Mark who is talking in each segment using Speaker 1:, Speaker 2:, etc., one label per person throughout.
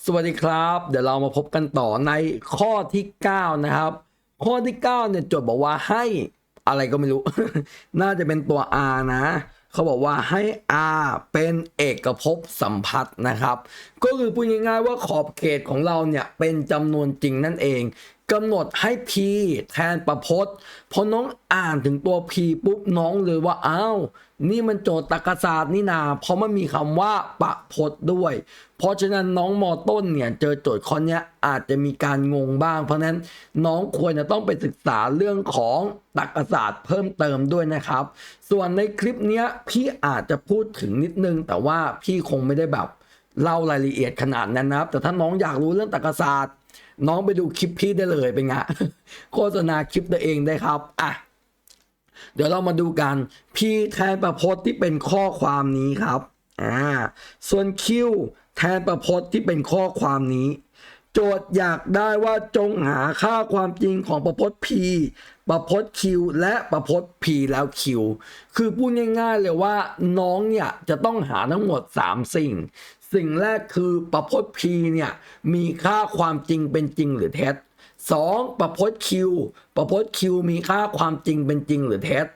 Speaker 1: สวัสดีครับ เดี๋ยวเรามาพบกันต่อในข้อที่ 9 นะครับ ข้อที่ 9 เนี่ยโจทย์บอกว่าให้อะไรก็ไม่รู้ น่าจะเป็นตัว R นะ เขาบอกว่าให้ R เป็นเอกภพสัมพัทธ์นะครับ ก็คือพูดง่ายๆว่าขอบเขตของเราเนี่ยเป็นจำนวนจริงนั่นเอง กำหนดให้ P แทนประพจน์พอน้องอ่านถึงตัว P ปุ๊บน้องเลยว่าอ้าวนี่มันโจทย์ตรรกศาสตร์นี่นา เพราะมันมีคำว่าประพจน์ด้วย เพราะฉะนั้นน้องมอต้นเนี่ยเจอโจทย์ข้อนี้อาจจะมีการงงบ้าง เพราะนั้นน้องควรจะต้องไปศึกษาเรื่องของตรรกศาสตร์เพิ่มเติมด้วยนะครับ ส่วนในคลิปนี้พี่อาจจะพูดถึงนิดนึง แต่ว่าพี่คงไม่ได้แบบเล่ารายละเอียดขนาดนั้นนะครับ แต่ถ้าน้องอยากรู้เรื่องตรรกศาสตร์ น้องไปดูคลิปพี่ได้เลยเป็นไงโฆษณาคลิปตัวเองได้ครับอะเดี๋ยวเรามาดูกัน พีแทนประพจน์ที่เป็นข้อความนี้ครับอ่าส่วนคิวแทนประพจน์ที่เป็นข้อความนี้ โจทย์อยากได้ว่าจงหาค่าความจริงของประพจน์ P ประพจน์ Q และประพจน์ P แล้ว Q คือพูดง่ายๆเลยว่าน้องเนี่ยจะต้องหาทั้งหมด 3 สิ่ง สิ่งแรกคือประพจน์ P เนี่ยมีค่าความจริงเป็นจริงหรือเท็จสองประพจน์ Q ประพจน์ Q มีค่าความจริงเป็นจริงหรือเท็จ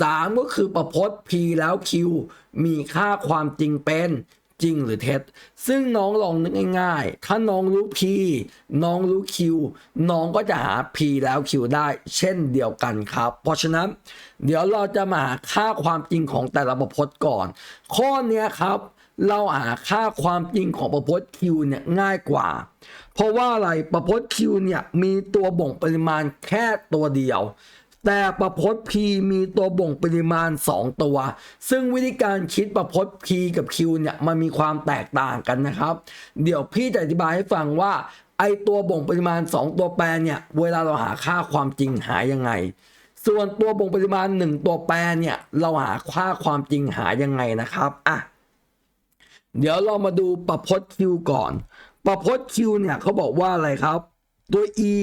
Speaker 1: สามก็คือประพจน์ P แล้ว Q มีค่าความจริงเป็น จริงหรือเท็จ ซึ่งน้องลองนึกง่ายๆ ถ้าน้องรู้ P น้องรู้ Q น้องก็จะหา P แล้ว Q ได้เช่นเดียวกันครับ เพราะฉะนั้น เดี๋ยวเราจะมาหาค่าความจริงของแต่ละประพจน์ก่อน ข้อนี้ครับ เราหาค่าความจริงของประพจน์ Q เนี่ยง่ายกว่า เพราะว่าอะไรประพจน์ Q เนี่ยมีตัวบ่งปริมาณแค่ตัวเดียว แต่ประพจน์ P มีตัวบ่งปริมาณ 2 ตัว ซึ่งวิธีการคิดประพจน์ P กับ Q เนี่ยมันมีความแตกต่างกันนะครับ เดี๋ยวพี่จะอธิบายให้ฟังว่าไอตัวบ่งปริมาณ 2 ตัวแปรเนี่ยเวลาเราหาค่าความจริงหายังไง ส่วนตัวบ่งปริมาณ 1 ตัวแปรเนี่ยเราหาค่าความจริงหายังไงนะครับอะเดี๋ยวเรามาดูประพจน์ Q ก่อน ประพจน์ Q เนี่ยเขาบอกว่าอะไรครับ ตัว e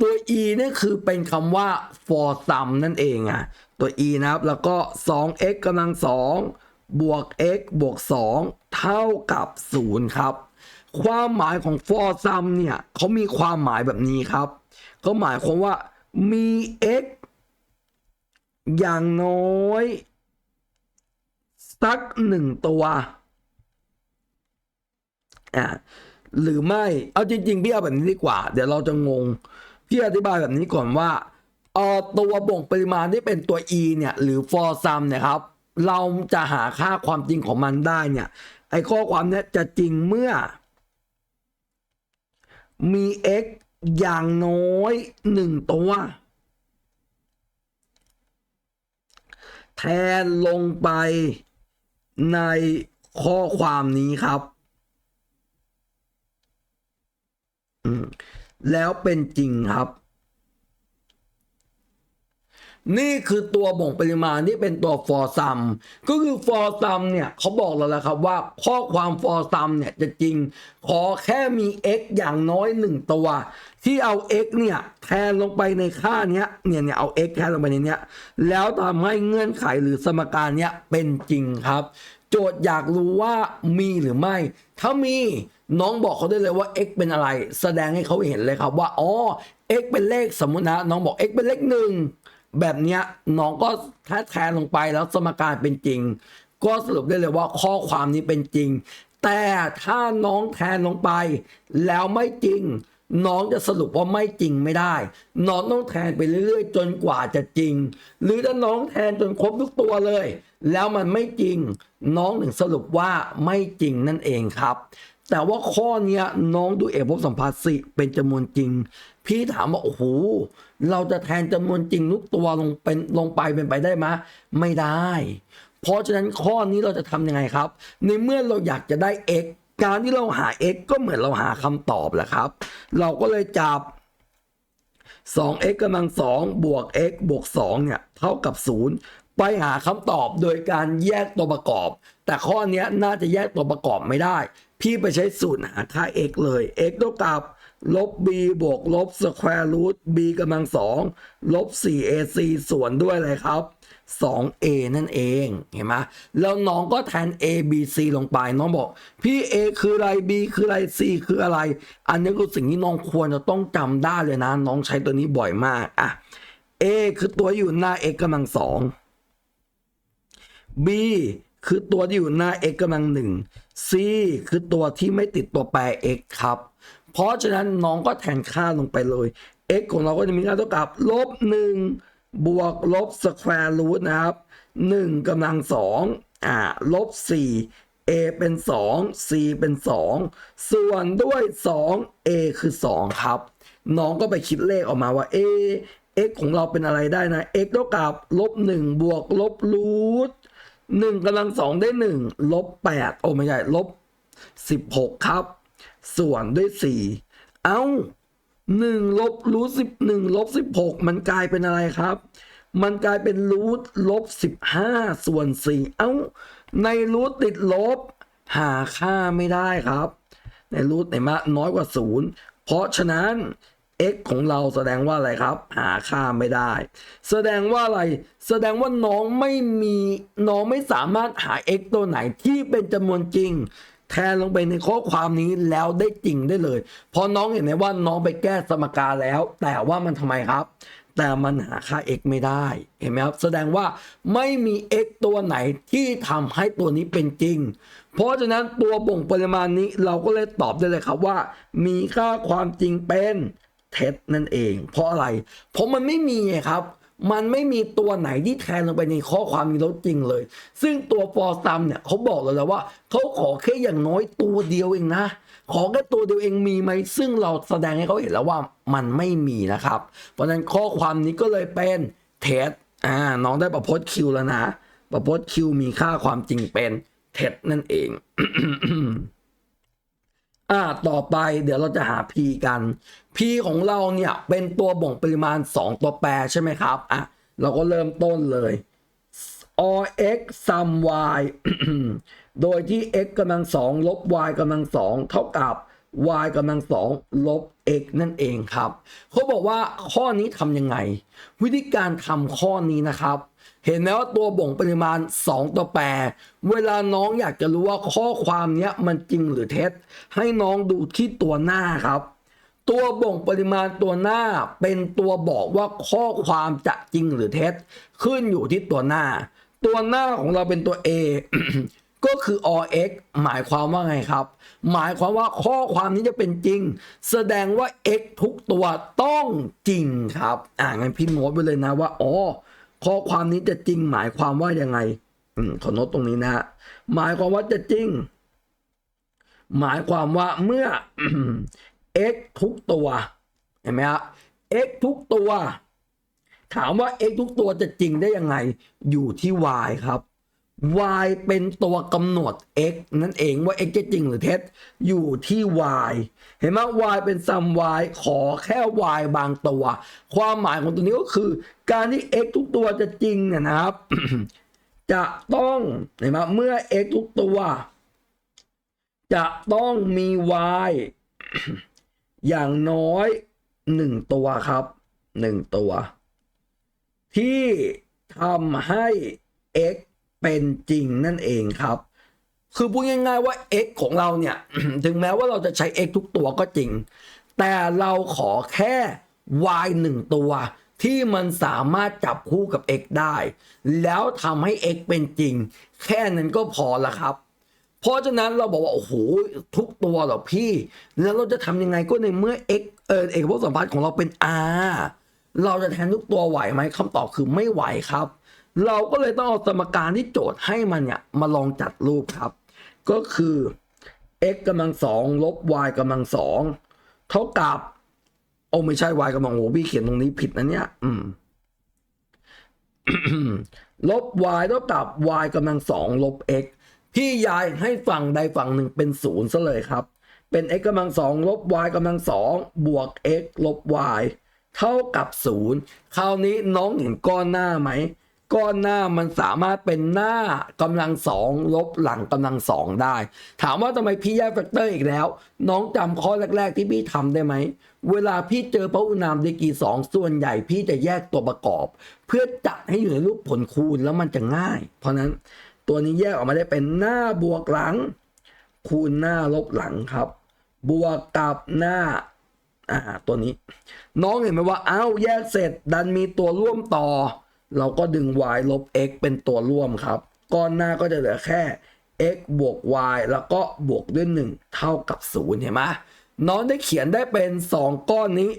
Speaker 1: ตัว e เนี่ยคือเป็นคำว่า for sum นั่นเองอะ ตัว e นะครับ แล้วก็ 2x กำลัง 2 บวก x บวก 2 เท่ากับ 0 ครับ ความหมายของ for sum เนี่ยเขามีความหมายแบบนี้ครับเขาหมายความว่ามี x อย่างน้อย สักหนึ่งตัวอะหรือไม่ เอาจริง ๆ พี่เอาแบบนี้ดีกว่า เดี๋ยวเราจะงง พี่อธิบายแบบนี้ก่อนว่าเอ่อตัวบ่งปริมาณที่เป็นตัว e เนี่ย หรือ for sum เนี่ยครับ เราจะหาค่าความจริงของมันได้เนี่ย ไอข้อความเนี้ยจะจริงเมื่อ มี x อย่างน้อยหนึ่งตัว แทนลงไปในข้อความนี้ครับ แล้วเป็นจริงครับ นี่คือตัวบ่งปริมาณที่เป็นตัว for sum ก็คือ for sum เนี่ยเขาบอกเราแล้วครับว่าข้อความ for sum เนี่ยจะจริง ขอแค่มี x อย่างน้อยหนึ่งตัว ที่เอา x เนี่ยแทนลงไปในค่าเนี้ยเนี่ยเนี่ยเอา x แทนลงไปในเนี้ยแล้วทำให้เงื่อนไขหรือสมการเนี้ยเป็นจริงครับ โจทย์อยากรู้ว่ามีหรือไม่ ถ้ามีน้องบอกเขาได้เลยว่า x เป็นอะไร แสดงให้เขาเห็นเลยครับว่าอ๋อ x เป็นเลขสมมุตินะ น้องบอก x เป็นเลขหนึ่งแบบเนี้ยน้องก็ถ้าแทนลงไปแล้วสมการเป็นจริง ก็สรุปได้เลยว่าข้อความนี้เป็นจริง แต่ถ้าน้องแทนลงไป แล้วไม่จริง น้องจะสรุปว่าไม่จริงไม่ได้ น้องต้องแทนไปเรื่อยๆ จนกว่าจะจริง หรือถ้าน้องแทนจนครบทุกตัวเลย แล้วมันไม่จริง น้องถึงสรุปว่าไม่จริงนั่นเองครับ แต่ว่าข้อนี้น้องดูเอกภพสัมพัทธ์สิเป็นจำนวนจริง พี่ถามว่าโอ้โหเราจะแทนจำนวนจริงทุกตัวลงเป็นลงไปเป็นไปได้ไหมไม่ได้ เพราะฉะนั้นข้อนี้เราจะทำยังไงครับ ในเมื่อเราอยากจะได้ x การที่เราหา x ก็เหมือนเราหาคำตอบแหละครับ เราก็เลยจับ 2x กำลัง2บวก x บวก2เนี่ยเท่ากับ 0 ไปหาคำตอบโดยการแยกตัวประกอบ แต่ข้อนี้น่าจะแยกตัวประกอบไม่ได้ พี่ไปใช้สูตรหาค่า x เลย x เท่ากับ ลบ b บวกลบ square root b กำลังสองลบ 4ac ส่วนด้วยอะไรครับ 2a นั่นเอง เห็นไหมแล้วน้องก็แทน a b c ลงไป น้องบอก พี่ a คืออะไร b คืออะไร c คืออะไร อันนี้คือสิ่งที่น้องควรจะต้องจำได้เลยนะ น้องใช้ตัวนี้บ่อยมากอะ a คือตัวอยู่หน้า x กำลังสอง b คือตัวที่อยู่หน้า x กำลังหนึ่ง c คือตัวที่ไม่ติดตัวแปร x ครับ เพราะฉะนั้นน้องก็แทนค่าลงไปเลย x ของเราก็จะมีค่าเท่ากับลบหนึ่งบวกลบสแควร์รูทนะครับหนึ่งกำลังสองอ่าลบสี่ a เป็นสอง c เป็นสองส่วนด้วยสอง a คือสองครับ น้องก็ไปคิดเลขออกมาว่า a x ของเราเป็นอะไรได้นะ x เท่ากับลบหนึ่งบวกลบรูทหนึ่งกำลังสองได้หนึ่งลบแปดโอ้ไม่ใช่ลบสิบหกครับ ส่วนด้วยสี่เอ้าหนึ่งลบรูทสิบหนึ่งลบสิบหกมันกลายเป็นอะไรครับ มันกลายเป็นรูทลบสิบห้าส่วนสี่เอ้า ในรูทติดลบ หาค่าไม่ได้ครับ ในรูทไหนมาน้อยกว่าศูนย์เพราะฉะนั้น x ของเราแสดงว่าอะไรครับ หาค่าไม่ได้ แสดงว่าอะไร แสดงว่าน้องไม่มีน้องไม่สามารถหา x ตัวไหนที่เป็นจำนวนจริง แทนลงไปในข้อความนี้แล้วได้จริงได้เลย เพราะน้องเห็นไหมว่าน้องไปแก้สมการแล้ว แต่ว่ามันทำไมครับ แต่มันหาค่า x ไม่ได้ เห็นไหมครับ แสดงว่าไม่มี x ตัวไหนที่ทำให้ตัวนี้เป็นจริง เพราะฉะนั้นตัวบ่งปริมาณนี้เราก็เลยตอบได้เลยครับว่า มีค่าความจริงเป็นเท็จนั่นเอง เพราะอะไร เพราะมันไม่มีไงครับ มันไม่มีตัวไหนที่แทนลงไปในข้อความนี้แล้วจริงเลย ซึ่งตัวฟอร์ซัมเนี่ยเขาบอกเลยแล้วว่าเขาขอแค่อย่างน้อยตัวเดียวเองนะ ขอแค่ตัวเดียวเองมีไหม ซึ่งเราแสดงให้เขาเห็นแล้วว่ามันไม่มีนะครับ เพราะฉะนั้นข้อความนี้ก็เลยเป็นเท็จอ่าน้องได้ประพจน์คิวแล้วนะ ประพจน์คิวมีค่าความจริงเป็นเท็จนั่นเอง อ่าต่อไปเดี๋ยวเราจะหา p กัน p ของเราเนี่ยเป็นตัวบ่งปริมาณ 2 ตัวแปรใช่ไหมครับอะเราก็เริ่มต้นเลย o x sum y โดยที่ x กำลังสองลบ y กำลังสองเท่ากับ y กำลังสองลบ x นั่นเองครับเขาบอกว่าข้อนี้ทำยังไง วิธีการทำข้อนี้นะครับ เห็นไหมว่าตัวบ่งปริมาณ 2ตัวแปร เวลาน้องอยากจะรู้ว่าข้อความนี้มันจริงหรือเท็จ ให้น้องดูที่ตัวหน้าครับ ตัวบ่งปริมาณตัวหน้าเป็นตัวบอกว่าข้อความจะจริงหรือเท็จ ขึ้นอยู่ที่ตัวหน้า ตัวหน้าของเราเป็นตัว A ก็คือ or x หมายความว่าไงครับ หมายความว่าข้อความนี้จะเป็นจริง แสดงว่า x ทุกตัวต้องจริงครับ อ่างั้นพี่โน้ตไปเลยนะว่าอ๋อข้อความนี้จะจริง หมายความว่ายังไงอืมขอโน้ตตรงนี้นะฮะหมายความว่าจะจริง หมายความว่าเมื่อ x ทุกตัว เห็นไหมครับ x ทุกตัว ถามว่า x ทุกตัวจะจริงได้ยังไง อยู่ที่ y ครับ y เป็นตัวกำหนด x นั่นเองว่า x จะจริงหรือเท็จอยู่ที่ y เห็นไหม y เป็น sum y ขอแค่ y บางตัว ความหมายของตัวนี้ก็คือ การที่ x ทุกตัวจะจริงเนี่ยนะครับ จะต้องเห็นไหมเมื่อ x ทุกตัว จะต้องมี y อย่างน้อยหนึ่งตัวครับหนึ่งตัว ที่ทำให้ x เป็นจริงนั่นเองครับ คือพูดง่ายๆว่า x ของเราเนี่ย ถึงแม้ว่าเราจะใช้ x ทุกตัวก็จริง แต่เราขอแค่ y หนึ่งตัว ที่มันสามารถจับคู่กับ x ได้ แล้วทำให้ x เป็นจริง แค่นั้นก็พอละครับเพราะฉะนั้นเราบอกว่าโอ้โหทุกตัวเหรอพี่ แล้วเราจะทำยังไงก็ในเมื่อ x เออเอกภพสัมพัทธ์ของเราเป็น r เราจะแทนทุกตัวไหวไหมคำตอบคือไม่ไหวครับ เราก็เลยต้องเอาสมการที่โจทย์ให้มันเนี่ยมาลองจัดรูปครับ ก็คือ x กำลังสองลบ y กำลังสองเท่ากับโอ้ไม่ใช่ y กำลังโอ้พี่เขียนตรงนี้ผิดนะเนี่ย อืมลบ y เท่ากับ y กำลังสองลบ x พี่ยายให้ฝั่งใดฝั่งหนึ่งเป็นศูนย์ซะเลยครับ เป็น x กำลังสองลบ y กำลังสองบวก x ลบ y เท่ากับศูนย์คราวนี้น้องเห็นก้อนหน้าไหม ก้อนหน้ามันสามารถเป็นหน้ากำลังสองลบหลังกำลังสองได้ ถามว่าทำไมพี่แยกแฟกเตอร์อีกแล้ว น้องจำข้อแรก ๆ ที่พี่ทำได้ไหม เวลาพี่เจอพหุนามดีกรีสองส่วนใหญ่พี่จะแยกตัวประกอบ เพื่อจัดให้อยู่ในรูปผลคูณแล้วมันจะง่าย เพราะนั้นตัวนี้แยกออกมาได้เป็นหน้าบวกหลัง คูณหน้าลบหลังครับ บวกกับหน้าอ่าตัวนี้ น้องเห็นไหมว่าเอ้าแยกเสร็จดันมีตัวร่วมต่อ เราก็ดึง y ลบ x เป็นตัวร่วมครับ ก้อนหน้าก็จะเหลือแค่ x บวก y แล้วก็บวกด้วย 1 เท่ากับ 0 เห็นไหมน้องได้เขียนได้เป็น 2 ก้อนนี้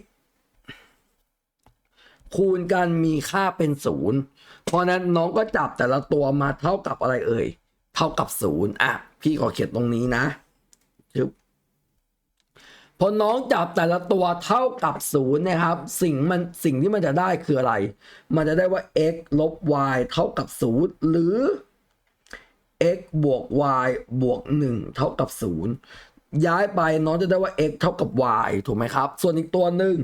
Speaker 1: คูณกันมีค่าเป็น 0 เพราะนั้นน้องก็จับแต่ละตัวมาเท่ากับอะไรเอ่ย เท่ากับ 0 อะ พี่ขอเขียนตรงนี้นะ พอน้องจับแต่ละตัวเท่ากับศูนย์นะครับ สิ่งมันสิ่งที่มันจะได้คืออะไร มันจะได้ว่า x ลบ y เท่ากับศูนย์หรือ x บวก y บวก 1 เท่ากับศูนย์ย้ายไปน้องจะได้ว่า x เท่ากับ y ถูกไหมครับ ส่วนอีกตัวหนึ่ง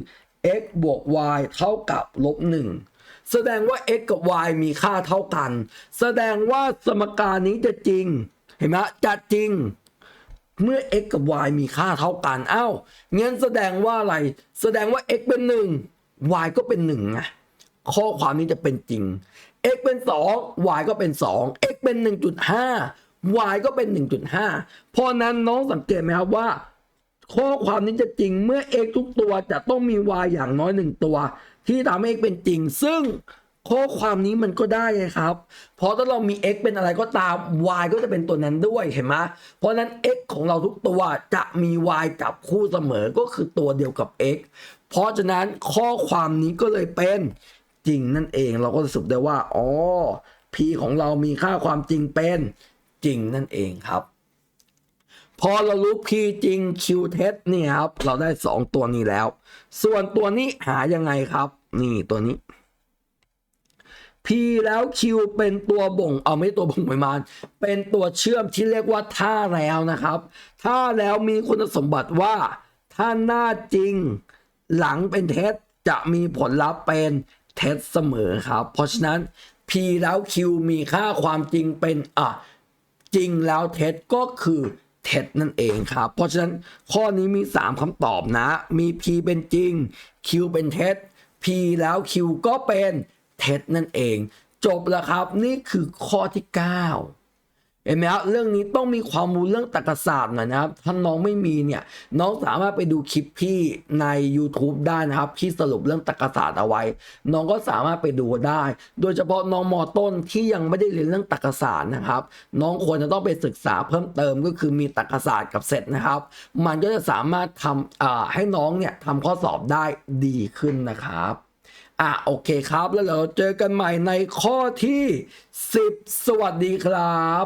Speaker 1: x บวก y เท่ากับลบ 1 แสดงว่า x กับ y มีค่าเท่ากัน แสดงว่าสมการนี้จะจริง เห็นไหมจะจริง เมื่อ x กับ y มีค่าเท่ากันอ้าวงั้นแสดงว่าอะไร แสดงว่า x เป็น 1 y ก็เป็น1ไงข้อความนี้จะเป็นจริง x เป็น 2 y ก็เป็น 2 x เป็น 1.5 y ก็เป็น 1.5 เพราะนั้นน้องสังเกตไหมครับว่า ข้อความนี้จะจริงเมื่อ x ทุกตัวจะต้องมี y อย่างน้อยหนึ่งตัว ที่ทำให้ x เป็นจริง ซึ่ง ข้อความนี้มันก็ได้ไงครับ เพราะถ้าเรามี x เป็นอะไรก็ตาม y ก็จะเป็นตัวนั้นด้วยเห็นไหมเพราะนั้น x ของเราทุกตัวจะมี y จับคู่เสมอก็คือตัวเดียวกับ x เพราะฉะนั้นข้อความนี้ก็เลยเป็นจริงนั่นเอง เราก็สรุปได้ว่าอ๋อ p ของเรามีค่าความจริงเป็นจริงนั่นเองครับ พอเรารู้ P จริง Q เท็จนี่ครับ เราได้ 2 ตัวนี้แล้ว ส่วนตัวนี้หายังไงครับ นี่ตัวนี้ P แล้ว Q เป็นตัวบ่ง เอาไม่ตัวบ่งปริมาณ เป็นตัวเชื่อมที่เรียกว่าท่าแล้วนะครับ ท่าแล้วมีคุณสมบัติว่า ถ้าหน้าจริงหลังเป็นเท็จจะมีผลลัพธ์เป็นเท็จเสมอครับ เพราะฉะนั้น P แล้ว Q มีค่าความจริงเป็นอะจริงแล้วเท็จก็คือเท็จนั่นเองครับ เพราะฉะนั้นข้อนี้มี 3คำตอบนะ มี P เป็นจริง Q เป็นเท็จ P แล้ว Q ก็เป็น เท็จนั่นเอง จบแล้วครับนี่คือข้อที่ 9 เห็นไหมครับเรื่องนี้ต้องมีความรู้เรื่องตรรกศาสตร์หน่อยนะครับถ้าน้องไม่มีเนี่ยน้องสามารถไปดูคลิปพี่ใน YouTube ได้นะครับพี่สรุปเรื่องตรรกศาสตร์เอาไว้ น้องก็สามารถไปดูได้ โดยเฉพาะน้องมอต้นที่ยังไม่ได้เรียนเรื่องตรรกศาสตร์นะครับ น้องควรจะต้องไปศึกษาเพิ่มเติมก็คือมีตรรกศาสตร์กับเสร็จนะครับ มันก็จะสามารถทำให้น้องเนี่ยทำข้อสอบได้ดีขึ้นนะครับ อะโอเคครับ แล้วเราเจอกันใหม่ในข้อที่ 10 สวัสดีครับ